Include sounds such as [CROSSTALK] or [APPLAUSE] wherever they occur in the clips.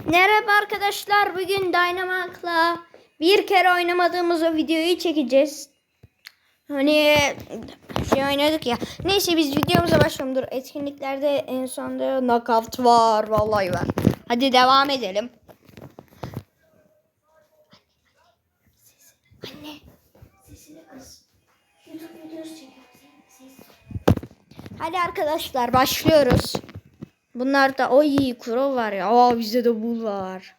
Merhaba arkadaşlar. Bugün Dynamite'la bir kere oynamadığımız o videoyu çekeceğiz. Hani şey oynadık ya. Neyse biz videomuza başlayalım. Dur etkinliklerde en sonda knockout var. Vallahi var. Hadi devam edelim. Anne. Sesini kız. YouTube videosu çekiyor. Hadi arkadaşlar başlıyoruz. Bunlar da o iyi kuro var ya. Aa bizde de bul var.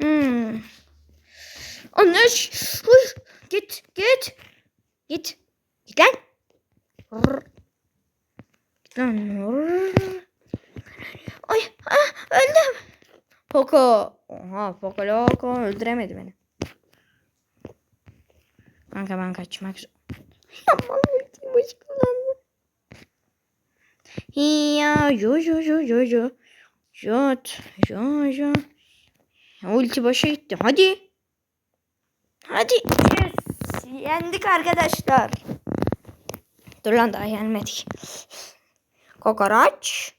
Hmm. Anne şş, huy. git git. Git. Git lan. Git lan. Ay ah, öldüm. Poco. Oha Poco Loco öldüremedi beni. Kanka ben kaçmak Aman ultiyi boş kullandım. Ya yo yo yo yo yo. Jot. Yo yo. Ulti boşa gitti. Hadi. Hadi. Yes. Yendik arkadaşlar. Dur lan daha yenmedik. Kokoraç.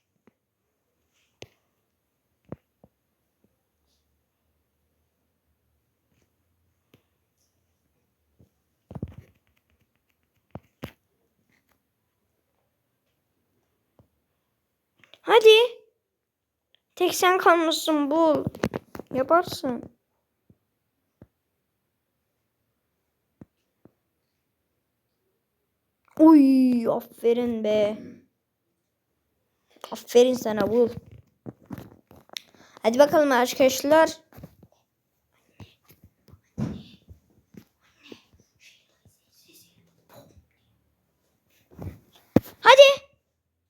Hadi. Tek sen kalmışsın bu. Yaparsın. Uy, aferin be. Aferin sana bu. Hadi bakalım arkadaşlar. Hadi.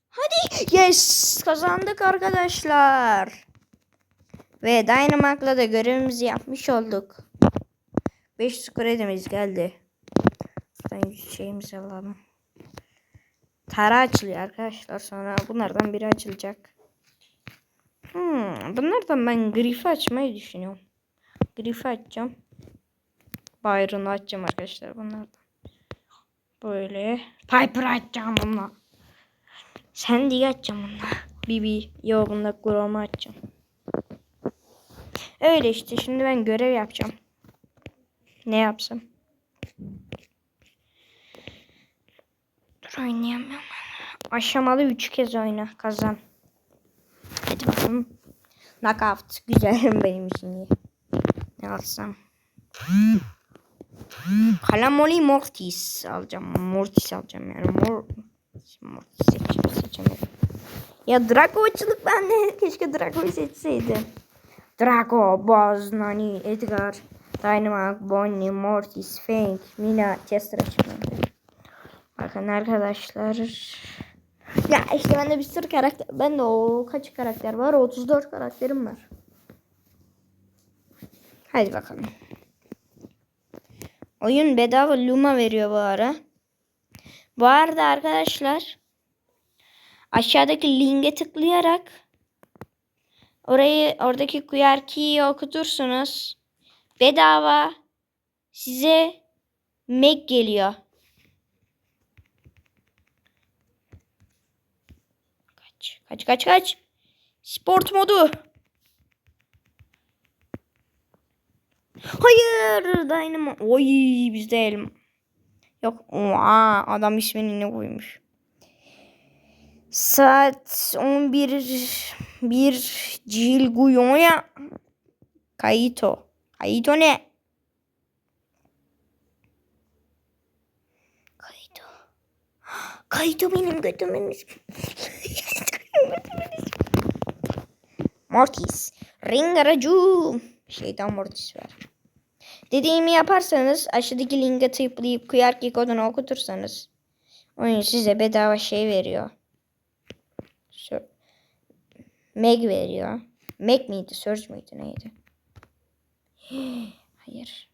Hadi. Yes. Kazandık arkadaşlar. Ve Dynamite'la da görevimizi yapmış olduk. 5 skor edimiz geldi. Buradan şeyimizi alalım. Tara açılıyor arkadaşlar. Sonra bunlardan biri açılacak. Hmm, bunlardan ben grifi açmayı düşünüyorum. Grifi açacağım. Byron'u açacağım arkadaşlar bunlardan. Böyle. Piper açacağım bununla. Sen diye açacağım bununla. Bibi. Yo bunda Grom'u açacağım. Öyle işte. Şimdi ben görev yapacağım. Ne yapsam? Dur oynayamıyorum. Aşamalı 3 kez oyna. Kazan. Hadi bakalım. Knockout. Güzel [LAUGHS] benim için iyi. Ne alsam? Calamoli Mortis alacağım. Mortis alacağım yani. Mor Mortis seçeceğim. seçemedim. Ya Draco'çılık ben de [LAUGHS] keşke Draco'yu seçseydim. Draco, Buzz, Nani, Edgar, Dynamite, Bonnie, Mortis, Fang, Mina, Chester açıklandı. Bakın arkadaşlar. Ya işte bende bir sürü karakter. Bende o kaç karakter var? 34 karakterim var. Hadi bakalım. Oyun bedava Luma veriyor bu ara. Bu arada arkadaşlar aşağıdaki linke tıklayarak orayı oradaki QRK'yi okutursunuz. Bedava size Meg geliyor. Kaç kaç kaç kaç. Sport modu. Hayır Dynamo. Oy bizde elim. Yok. Oha, adam ismini ne koymuş. Saat 11 bir Cilguyoya Kaito. Kaito ne? Kaito. Kaito benim götümün. Mortis. Ring aracı. Şeytan Mortis var. Dediğimi yaparsanız aşağıdaki linke tıklayıp QRK kodunu okutursanız oyun size bedava şey veriyor. Sö- Meg veriyor. Meg miydi? Surge miydi? Neydi? [GASPS] Hayır.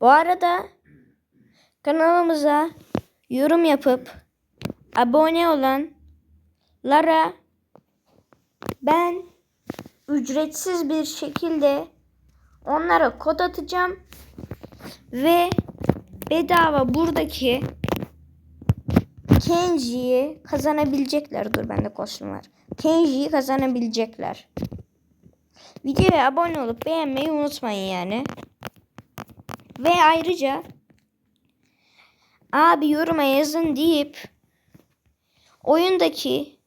Bu arada kanalımıza yorum yapıp abone olan Lara ben ücretsiz bir şekilde onlara kod atacağım ve bedava buradaki Kenji'yi kazanabilecekler. Dur bende kostüm var. Kenji'yi kazanabilecekler. Videoya abone olup beğenmeyi unutmayın yani. Ve ayrıca abi yoruma yazın deyip oyundaki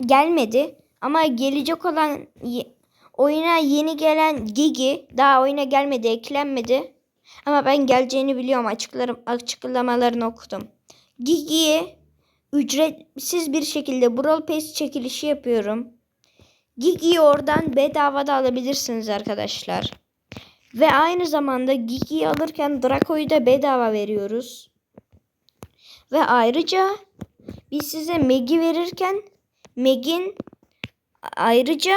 gelmedi ama gelecek olan oyuna yeni gelen Gigi daha oyuna gelmedi, eklenmedi. Ama ben geleceğini biliyorum. Açıklarım, açıklamalarını okudum. Gigi'ye ücretsiz bir şekilde Brawl Pass çekilişi yapıyorum. Gigi'yi oradan bedavada alabilirsiniz arkadaşlar. Ve aynı zamanda Gigi'yi alırken Draco'yu da bedava veriyoruz. Ve ayrıca biz size Meg'i verirken Meg'in ayrıca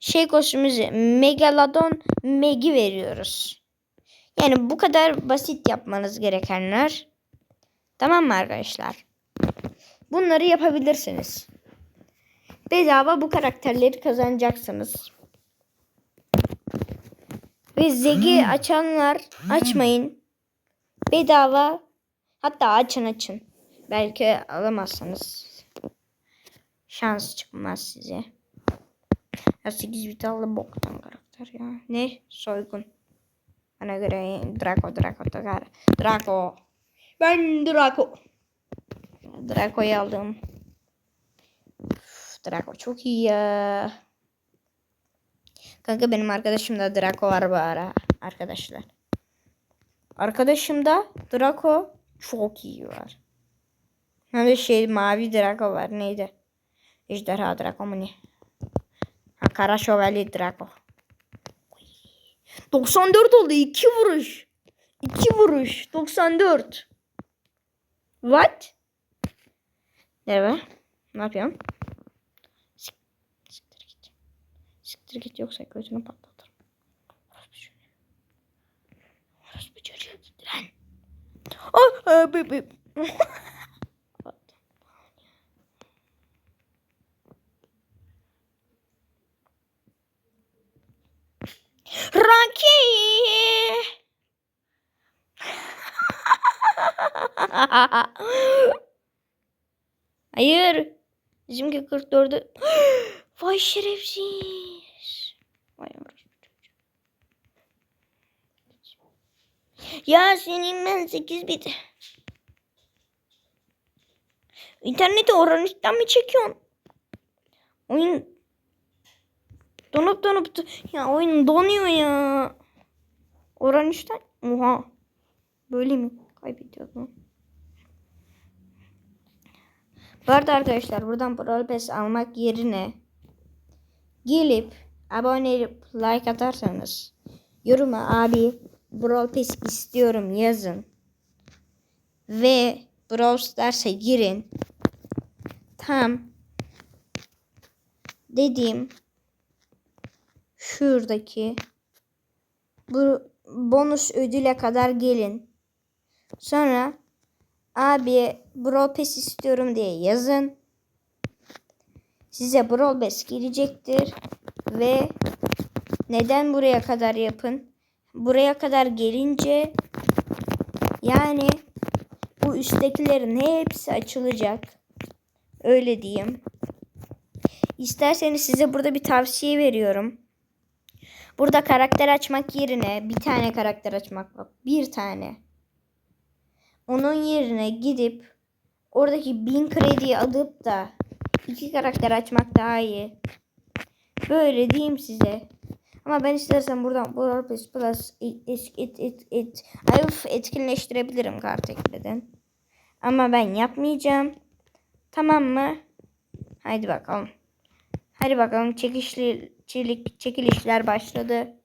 şey kostümümüzü Megalodon Meg'i veriyoruz. Yani bu kadar basit yapmanız gerekenler. Tamam mı arkadaşlar? Bunları yapabilirsiniz. Bedava bu karakterleri kazanacaksınız. Ve Zegi açanlar açmayın. Bedava hatta açın açın. Belki alamazsınız. Şans çıkmaz size. Ya 8 vitallı boktan karakter ya. Ne? Soygun. Bana göre Draco Draco Draco. Draco. Ben Draco. Draco'yu aldım. Draco çok iyi ya. Kanka benim arkadaşımda Draco var bu ara arkadaşlar. Arkadaşımda Draco çok iyi var. Hem de şey mavi Draco var neydi? Ejderha Draco mu ne? Ha, Kara Şövalye Draco. 94 oldu 2 vuruş. 2 vuruş 94. What? Evet. Ne yapıyorum? Sik- Siktir git. Siktir git yoksa gözünü patlatırım. Çocuğu. Orospu çocuğu git lan. Oh, abi, abi. Rocky. [LAUGHS] Hayır. Bizimki 44'ü. [GASPS] Vay şerefsiz. Vay. Ya senin ben 8 bit. İnterneti oranıştan mı çekiyorsun? Oyun donup donup do- ya oyun donuyor ya. Oranıştan oha. Böyle mi? Kaybediyordum. Bu arada arkadaşlar buradan Brawl Pass almak yerine gelip abone olup like atarsanız yoruma abi Brawl Pass istiyorum yazın ve Brawl Stars'a girin tam dediğim şuradaki bu bonus ödüle kadar gelin. Sonra abi Brawl Pass istiyorum diye yazın. Size Brawl Pass gelecektir. Ve neden buraya kadar yapın? Buraya kadar gelince yani bu üsttekilerin hepsi açılacak. Öyle diyeyim. İsterseniz size burada bir tavsiye veriyorum. Burada karakter açmak yerine bir tane karakter açmak bak. Bir tane. Onun yerine gidip oradaki bin krediyi alıp da iki karakter açmak daha iyi. Böyle diyeyim size. Ama ben istersen buradan Brawl Pass Plus et, et, et, et, et, ay, uf, etkinleştirebilirim kart ekleden. Ama ben yapmayacağım. Tamam mı? Haydi bakalım. Hadi bakalım çekişli çekilişler başladı.